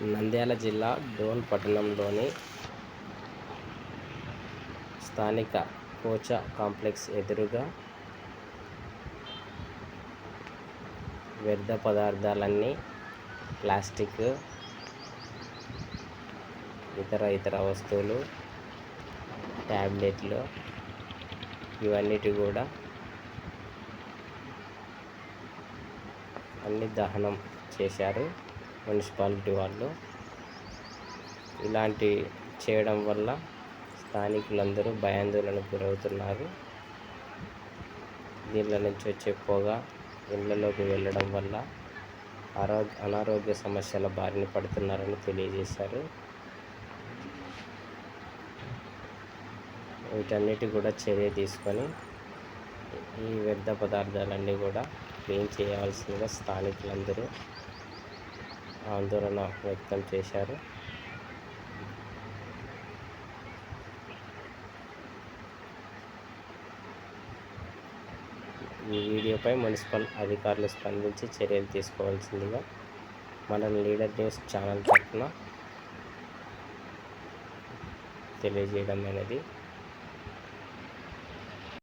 నంద్యాల జిల్లా డోన్ పట్టణంలోని స్థానిక కోచా కాంప్లెక్స్ ఎదురుగా వ్యర్థ పదార్థాలన్నీ ప్లాస్టిక్ ఇతర ఇతర వస్తువులు ట్యాబ్లెట్లు ఇవన్నిటి కూడా అన్ని దహనం చేశారు. మున్సిపాలిటీ వాళ్ళు ఇలాంటి చేయడం వల్ల స్థానికులందరూ భయాందోళనకు గురవుతున్నారు. నీళ్ళ నుంచి వచ్చే పొగ ఇళ్ళలోకి వెళ్ళడం వల్ల ఆరో అనారోగ్య సమస్యల బారిన పడుతున్నారని తెలియజేశారు. వీటన్నిటి కూడా చర్య తీసుకొని ఈ వ్యర్థ పదార్థాలన్నీ కూడా క్లీన్ చేయవలసిందిగా స్థానికులందరూ ఆందోళన వ్యక్తం చేశారు. ఈ వీడియోపై మున్సిపల్ అధికారులు స్పందించి చర్యలు తీసుకోవాల్సిందిగా మన లీడర్ న్యూస్ ఛానల్ తరఫున తెలియజేయడం అనేది